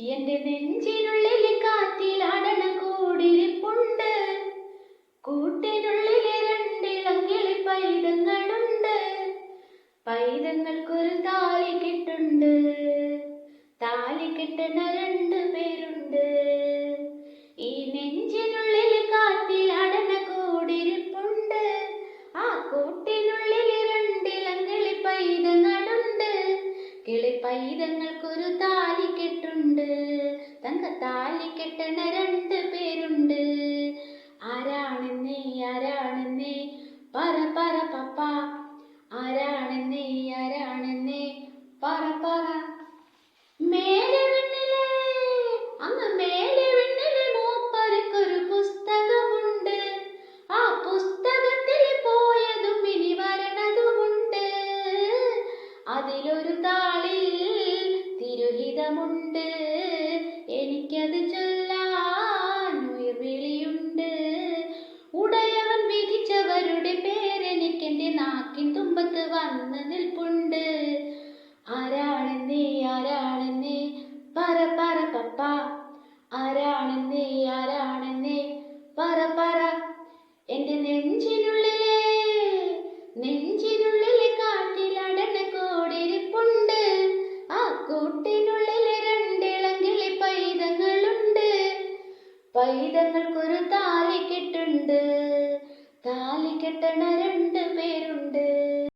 എന്റെ നെഞ്ചിനുള്ളിലെ കാറ്റിലാടണ കൂടിരിപ്പുണ്ട്. കൂട്ടിനുള്ളിലെ രണ്ടിളങ്കിളി പൈതങ്ങളുണ്ട്. പൈതങ്ങൾക്കൊരു താലി കിളി താലിക്കെട്ടുണ്ട് താലി കെട്ടുണ്ട്. തങ്ക താലി കെട്ടണ രണ്ട് പേരുണ്ട്. ആരാണെന്നേ ആരാണെന്നേ? പറ പറ പപ്പ. ആരാണെന്നേ ആരാണെന്നേ? പറ പറ. മേലെ വിണ്ണിലെ അങ്ങ് മേലെ വിണ്ണിലെ മൂപ്പർക്കൊരു പുസ്തകമുണ്ട്. ആ പുസ്തകത്തിൽ പോയതും ഇനി വരണതുമുണ്ട്. അതിലൊരു താളിൽ തിരുഹിതമുണ്ട് എനിക്കത് ചൊല്ലാൻ ഉയർവിളിയുണ്ട് ഉടയവൻ വിധിച്ചവരുടെ പേരെനിക്കെന്റെ നാക്കിൻ തുമ്പത്ത് വന്ന് നിൽപ്പുണ്ട്. ആരാണെന്നേ ആരാണെന്നേ? പറ പറ പപ്പ. ആരാണെന്നേ ആരാണെന്നേ? പറ പറ. എന്റെ നെഞ്ചിനുള്ളിലെ നെഞ്ചിനുള്ളിലെ കാറ്റിലടന കോടിരിപ്പുണ്ട്. പൈതങ്ങൾക്കൊരു താലി കെട്ടുണ്ട്. താലി കെട്ടണ രണ്ട് പേരുണ്ട്.